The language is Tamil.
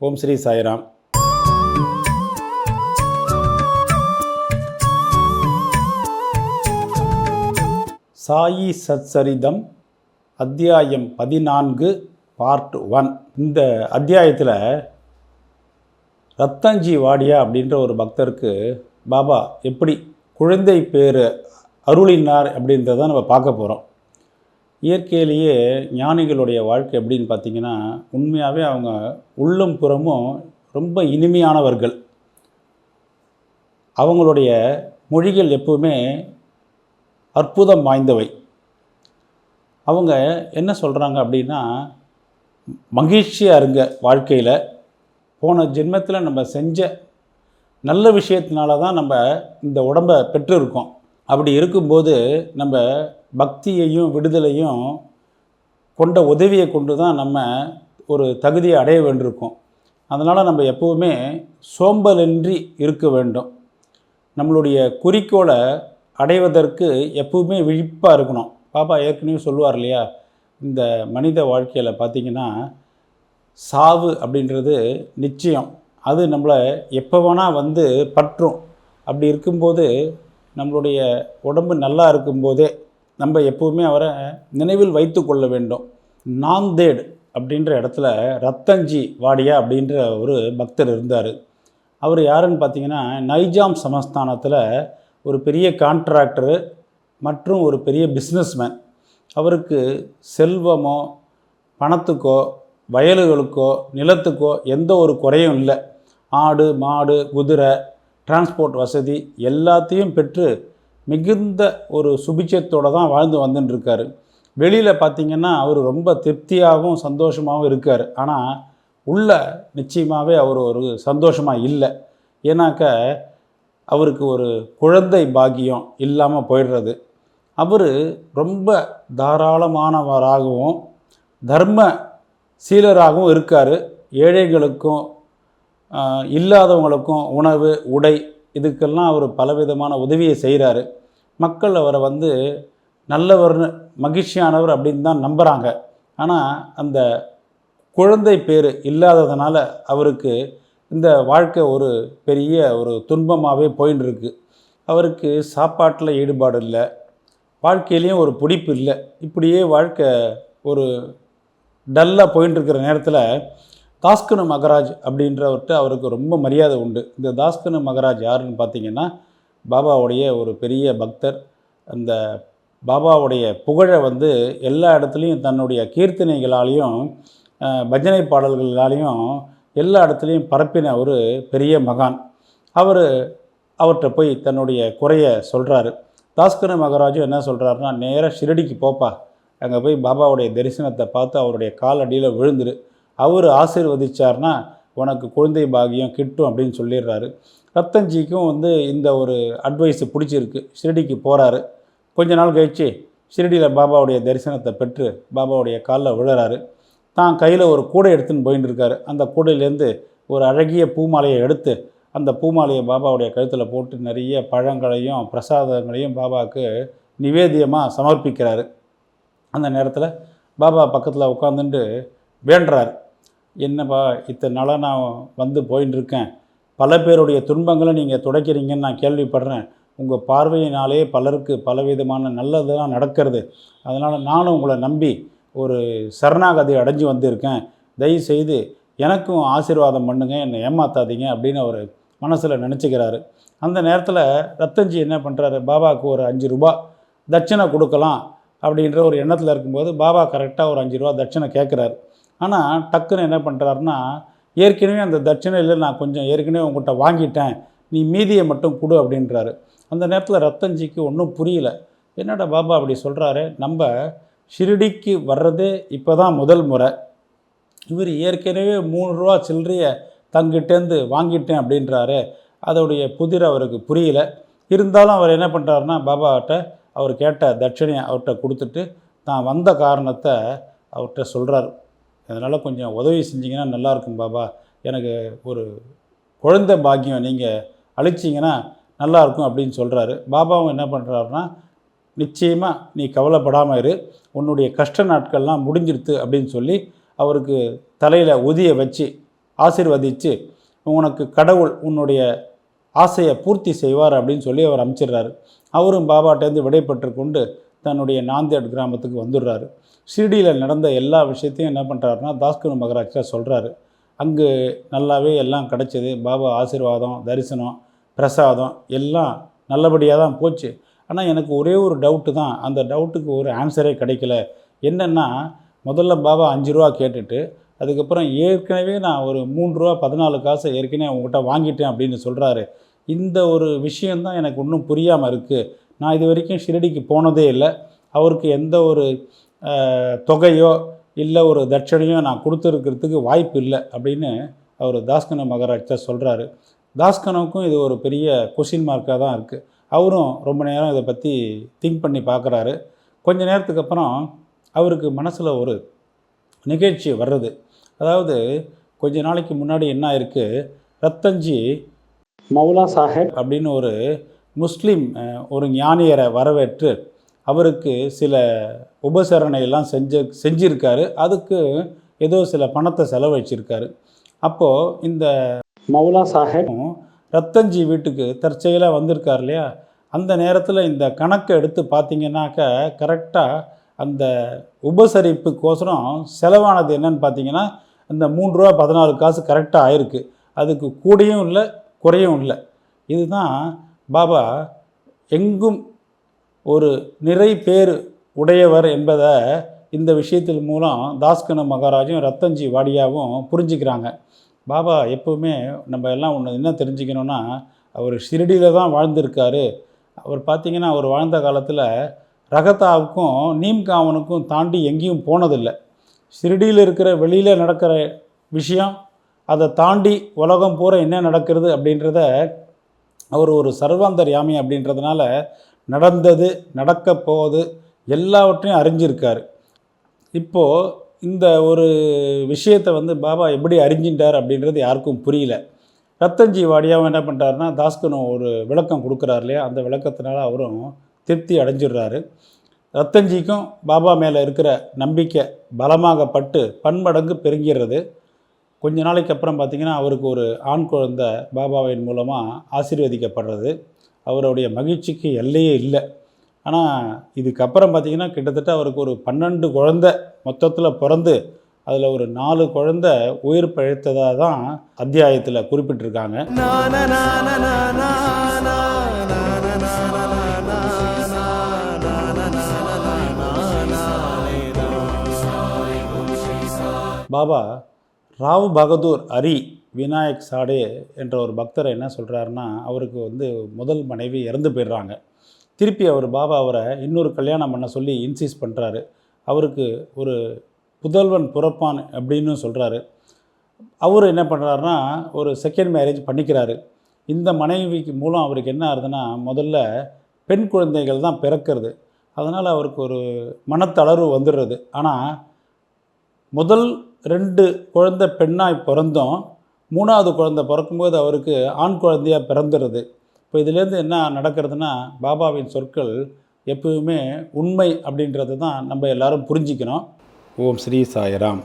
ஓம் ஸ்ரீ சாய்ராம். சாயி சச்சரிதம் அத்தியாயம் பதினான்கு பார்ட் ஒன் இந்த அத்தியாயத்தில் ரத்தஞ்சி வாடியா அப்படின்ற ஒரு பக்தருக்கு பாபா எப்படி குழந்தை பேர் அருளினார் அப்படின்றத நம்ம பார்க்க போகிறோம் இயற்கையிலேயே ஞானிகளுடைய வாழ்க்கை எப்படின்னு பார்த்தீங்கன்னா உண்மையாகவே அவங்க உள்ளும் புறமும் ரொம்ப இனிமையானவர்கள். அவங்களுடைய மொழிகள் எப்பவுமே அற்புதம் வாய்ந்தவை. அவங்க என்ன சொல்கிறாங்க அப்படின்னா மகிழ்ச்சியாக இருங்க வாழ்க்கையில். போன ஜென்மத்தில் நம்ம செஞ்ச நல்ல விஷயத்தினால தான் நம்ம இந்த உடம்பை பெற்றிருக்கோம். அப்படி இருக்கும்போது நம்ம பக்தியையும் விடுதலையும் கொண்ட உதவியை கொண்டு தான் நம்ம ஒரு தகுதியை அடைய வேண்டியிருக்கோம். அதனால் நம்ம எப்போவுமே சோம்பலின்றி இருக்க வேண்டும். நம்மளுடைய குறிக்கோளை அடைவதற்கு எப்பவுமே விழிப்பாக இருக்கணும். பாப்பா ஏற்கனவே சொல்லுவார் இல்லையா? இந்த மனித வாழ்க்கையில் பார்த்திங்கன்னா சாவு அப்படின்றது நிச்சயம். அது நம்மளை எப்போ வேணால் வந்து பற்றும். அப்படி இருக்கும்போது நம்மளுடைய உடம்பு நல்லா இருக்கும்போதே நம்ம எப்போவுமே அவரை நினைவில் வைத்து கொள்ள வேண்டும். நாந்தேடு அப்படின்ற இடத்துல ரத்தஞ்சி வாடியா அப்படின்ற ஒரு பக்தர் இருந்தார். அவர் யாருன்னு பார்த்தீங்கன்னா நைஜாம் சமஸ்தானத்தில் ஒரு பெரிய கான்ட்ராக்டரு மற்றும் ஒரு பெரிய பிஸ்னஸ்மேன் அவருக்கு செல்வமோ பணத்துக்கோ வயல்களுக்கோ நிலத்துக்கோ எந்த ஒரு குறையும் இல்லை. ஆடு மாடு குதிரை டிரான்ஸ்போர்ட் வசதி எல்லாத்தையும் பெற்று மிகுந்த ஒரு சுபிச்சத்தோடு தான் வாழ்ந்து வந்துட்டுருக்காரு வெளியில் பார்த்திங்கன்னா அவர் ரொம்ப திருப்தியாகவும் சந்தோஷமாகவும் இருக்கார். ஆனால் உள்ள நிச்சயமாகவே அவர் ஒரு சந்தோஷமாக இல்லை. ஏன்னாக்க அவருக்கு ஒரு குழந்தை பாக்கியம் இல்லாமல் போயிடுறது. அவர் ரொம்ப தாராளமானவராகவும் தர்ம சீலராகவும் இருக்கார். ஏழைகளுக்கும் இல்லாதவங்களுக்கும் உணவு உடை இதுக்கெல்லாம் அவர் பலவிதமான உதவியை செய்கிறாரு. மக்கள் அவரை வந்து நல்லவர்னு மகிழ்ச்சியானவர் அப்படின்னு தான் நம்புகிறாங்க ஆனால் அந்த குழந்தை பேர் இல்லாததுனால அவருக்கு இந்த வாழ்க்கை ஒரு பெரிய ஒரு துன்பமாகவே போயின்னு இருக்கு அவருக்கு சாப்பாட்டில் ஈடுபாடு இல்லை. வாழ்க்கையிலையும் ஒரு பிடிப்பு இல்லை. இப்படியே வாழ்க்கை ஒரு டல்லாக போயின்னு இருக்கிற நேரத்தில் தாஸ்கனு மகராஜ் அப்படின்றவர்கிட்ட அவருக்கு ரொம்ப மரியாதை உண்டு. இந்த தாஸ்கனு மகராஜ் யாருன்னு பார்த்தீங்கன்னா பாபாவுடைய ஒரு பெரிய பக்தர். அந்த பாபாவுடைய புகழை வந்து எல்லா இடத்துலையும் தன்னுடைய கீர்த்தனைகளாலையும் பஜனை பாடல்களாலையும் எல்லா இடத்துலையும் பரப்பின ஒரு பெரிய மகான். அவர் அவர்கிட்ட போய் தன்னுடைய குறைய சொல்கிறாரு தாஸ்கர மகராஜும் என்ன சொல்கிறாருன்னா நேராக ஷிரடிக்கு போப்பா. அங்கே போய் பாபாவுடைய தரிசனத்தை பார்த்து அவருடைய காலடியில் விழுந்துரு. அவர் ஆசீர்வதிச்சார்னா உனக்கு குழந்தை பாகியம் கிட்டும் அப்படின்னு சொல்லிடுறாரு. ரத்தன்ஜிக்கும் வந்து இந்த ஒரு அட்வைஸ் பிடிச்சிருக்கு. ஷிரடிக்கு போகிறாரு கொஞ்ச நாள் கழிச்சு ஷிரடியில் பாபாவுடைய தரிசனத்தை பெற்று பாபாவுடைய காலில் விழுறாரு. தான் கையில் ஒரு கூடை எடுத்துன்னு போயின்னு இருக்காரு. அந்த கூடையிலேருந்து ஒரு அழகிய பூமாலையை எடுத்து அந்த பூமாலையை பாபாவுடைய கழுத்தில் போட்டு நிறைய பழங்களையும் பிரசாதங்களையும் பாபாவுக்கு நிவேதியமாக சமர்ப்பிக்கிறாரு. அந்த நேரத்தில் பாபா பக்கத்தில் உட்காந்துட்டு வேண்டுறாரு. என்னப்பா இத்தனை நாளாக நான் வந்து போயின்னு இருக்கேன் பல பேருடைய துன்பங்களை நீங்கள் துடைக்கிறீங்கன்னு நான் கேள்விப்படுறேன். உங்கள் பார்வையினாலே பலருக்கு பலவிதமான நல்லதெல்லாம் நடக்கிறது. அதனால் நானும் உங்களை நம்பி ஒரு சரணாகதி அடைஞ்சு வந்திருக்கேன். தயவுசெய்து எனக்கும் ஆசீர்வாதம் பண்ணுங்க என்னை ஏமாத்தாதீங்க அப்படின்னு அவர் மனசில் நினச்சிக்கிறாரு. அந்த நேரத்தில் ரத்தஞ்சி என்ன பண்ணுறாரு பாபாவுக்கு ஒரு அஞ்சு ரூபா தட்சணை கொடுக்கலாம் அப்படின்ற ஒரு எண்ணத்தில் இருக்கும்போது பாபா கரெக்டாக ஒரு அஞ்சு ரூபா தட்சணை கேட்குறாரு ஆனால் டக்குன்னு என்ன பண்ணுறாருன்னா ஏற்கனவே அந்த தட்சிணையில் நான் கொஞ்சம் ஏற்கனவே உங்கள்கிட்ட வாங்கிட்டேன். நீ மீதியை மட்டும் கொடு அப்படின்றாரு. அந்த நேரத்தில் ரத்தஞ்சிக்கு ஒன்றும் புரியல. என்னடா பாபா அப்படி சொல்கிறாரு நம்ம ஷிரடிக்கு வர்றதே இப்போ தான் முதல் முறை. இவர் ஏற்கனவே மூணு ரூபா சில்லறையை தங்கிட்டேருந்து வாங்கிட்டேன் அப்படின்றாரு. அதோடைய புதிர் அவருக்கு புரியல. இருந்தாலும் அவர் என்ன பண்ணுறாருன்னா பாபாட்ட அவர் கேட்ட தட்சிணையை அவர்கிட்ட கொடுத்துட்டு தான் வந்த காரணத்தை அவர்கிட்ட சொல்கிறார் அதனால் கொஞ்சம் உதவி செஞ்சிங்கன்னா நல்லாயிருக்கும் பாபா. எனக்கு ஒரு குழந்தை பாக்கியம் நீங்கள் அழிச்சிங்கன்னா நல்லாயிருக்கும் அப்படின்னு சொல்கிறாரு பாபாவும் என்ன பண்ணுறாருன்னா நிச்சயமாக நீ கவலைப்படாமல் இரு. உன்னுடைய கஷ்ட நாட்கள்லாம் முடிஞ்சிருத்து அப்படின்னு சொல்லி அவருக்கு தலையில் உதிய வச்சு ஆசிர்வதித்து உனக்கு கடவுள் உன்னுடைய ஆசையை பூர்த்தி செய்வார் அப்படின்னு சொல்லி அவர் அமைச்சிடுறாரு அவரும் பாபாட்டேருந்து விடைபெற்று கொண்டு தன்னுடைய நாந்தேட் கிராமத்துக்கு வந்துடுறாரு. ஷிர்டியில் நடந்த எல்லா விஷயத்தையும் என்ன பண்ணுறாருன்னா தாஸ்குரு மகராஜா சொல்கிறாரு அங்கு நல்லாவே எல்லாம் கிடச்சிது. பாபா ஆசீர்வாதம் தரிசனம் பிரசாதம் எல்லாம் நல்லபடியாக தான் போச்சு. ஆனால் எனக்கு ஒரே ஒரு டவுட்டு தான். அந்த டவுட்டுக்கு ஒரு ஆன்சரே கிடைக்கல. என்னென்னா முதல்ல பாபா அஞ்சு ரூபா கேட்டுட்டு அதுக்கப்புறம் ஏற்கனவே நான் ஒரு மூன்று ரூபா பதினாலு காசை ஏற்கனவே உங்ககிட்ட வாங்கிட்டேன் அப்படின்னு சொல்கிறாரு இந்த ஒரு விஷயந்தான் எனக்கு இன்னும் புரியாமல் இருக்குது நான் இது வரைக்கும் ஷிரடிக்கு போனதே இல்லை. அவருக்கு எந்த ஒரு தொகையோ இல்லை ஒரு தட்சணையோ நான் கொடுத்துருக்கிறதுக்கு வாய்ப்பு இல்லை அப்படின்னு அவர் தாஸ்கன மகாராஜா சொல்கிறாரு தாஸ்கனுக்கும் இது ஒரு பெரிய கொஷின் மார்க்காக தான் இருக்குது அவரும் ரொம்ப நேரம் இதை பற்றி திங்க் பண்ணி பார்க்குறாரு கொஞ்ச நேரத்துக்கு அப்புறம் அவருக்கு மனசில் ஒரு நிகழ்ச்சி வர்றது. அதாவது கொஞ்ச நாளைக்கு முன்னாடி என்ன ஆயிருக்கு? ரத்தஞ்சி மௌலா சாஹேப் அப்படின்னு ஒரு முஸ்லீம் ஒரு ஞானியரை வரவேற்று அவருக்கு சில உபசரணை எல்லாம் செஞ்ச செஞ்சிருக்காரு. அதுக்கு ஏதோ சில பணத்தை செலவழிச்சிருக்காரு. அப்போது இந்த மௌலா சாஹேப்பும் ரத்தஞ்சி வீட்டுக்கு தற்செயலாக வந்திருக்கார் இல்லையா? அந்த நேரத்தில் இந்த கணக்கை எடுத்து பார்த்தீங்கன்னாக்க கரெக்டாக அந்த உபசரிப்புக்கோசரம் செலவானது என்னன்னு பார்த்தீங்கன்னா இந்த மூன்று ரூபா பதினாலு காசு கரெக்டாக ஆயிருக்கு. அதுக்கு கூடயும் இல்லை குறையும் இல்லை. இதுதான் பாபா எங்கும் ஒரு நிறை பேர் உடையவர் என்பதை இந்த விஷயத்தின் மூலம் தாஸ்கன மகாராஜும் ரத்தஞ்சி வாடியாவும் புரிஞ்சுக்கிறாங்க. பாபா எப்போவுமே நம்ம எல்லாம் ஒன்று என்ன தெரிஞ்சுக்கணுன்னா அவர் ஷிரடியில் தான் வாழ்ந்திருக்காரு. அவர் பார்த்தீங்கன்னா அவர் வாழ்ந்த காலத்தில் ரகத்தாவுக்கும் நீம்காவனுக்கும் தாண்டி எங்கேயும் போனதில்லை. ஷிரடியில் இருக்கிற வெளியில் நடக்கிற விஷயம் அதை தாண்டி உலகம் பூரா என்ன நடக்கிறது அப்படின்றத அவர் ஒரு சர்வாந்தர் யாமி அப்படின்றதுனால நடந்தது நடக்க போகுது எல்லாவற்றையும் அறிஞ்சிருக்கார். இப்போது இந்த ஒரு விஷயத்தை வந்து பாபா எப்படி அறிஞ்சின்றார் அப்படின்றது யாருக்கும் புரியல. ரத்தஞ்சி வாடியாவும் என்ன பண்ணுறாருன்னா தாஸ்கனு ஒரு விளக்கம் கொடுக்குறாரு இல்லையா? அந்த விளக்கத்தினால அவரும் திருப்தி அடைஞ்சிடுறாரு. ரத்தஞ்சிக்கும் பாபா மேலே இருக்கிற நம்பிக்கை பலமாகப்பட்டு பன்மடங்கு பெருங்கிறது கொஞ்ச நாளைக்கு அப்புறம் பார்த்திங்கன்னா அவருக்கு ஒரு ஆண் குழந்தை பாபாவின் மூலமாக ஆசீர்வதிக்கப்படுறது. அவருடைய மகிழ்ச்சிக்கு எல்லையே இல்லை. ஆனால் இதுக்கப்புறம் பார்த்திங்கன்னா கிட்டத்தட்ட அவருக்கு ஒரு பன்னெண்டு குழந்தை மொத்தத்தில் பிறந்து அதில் ஒரு நாலு குழந்தை உயிர் பிழைத்ததாக தான் அத்தியாயத்தில் குறிப்பிட்டிருக்காங்க. பாபா ராவ் பகதூர் அரி விநாயக் சாடே என்ற ஒரு பக்தர் என்ன சொல்கிறாருன்னா அவருக்கு வந்து முதல் மனைவி இறந்து போயிடுறாங்க. திருப்பி அவர் பாபா அவரை இன்னொரு கல்யாணம் பண்ண சொல்லி இன்சீஸ் பண்ணுறாரு அவருக்கு ஒரு புதல்வன் புறப்பான் அப்படின்னு சொல்கிறாரு அவர் என்ன பண்ணுறாருன்னா ஒரு செகண்ட் மேரேஜ் பண்ணிக்கிறாரு. இந்த மனைவிக்கு மூலம் அவருக்கு என்ன ஆகுதுன்னா முதல்ல பெண் குழந்தைகள் தான் பிறக்கிறது. அதனால் அவருக்கு ஒரு மனத்தளர்வு வந்துடுறது. ஆனால் முதல் ரெண்டு குழந்தை பெண்ணாய் பிறந்தோம். மூணாவது குழந்தை பிறக்கும்போது அவருக்கு ஆண் குழந்தையாக பிறந்துடுது இப்போ இதுலேருந்து என்ன நடக்கிறதுனா பாபாவின் சொற்கள் எப்பவுமே உண்மை அப்படின்றது தான் நம்ம எல்லாரும் புரிஞ்சிக்கணும். ஓம் ஸ்ரீ சாய்ராம்.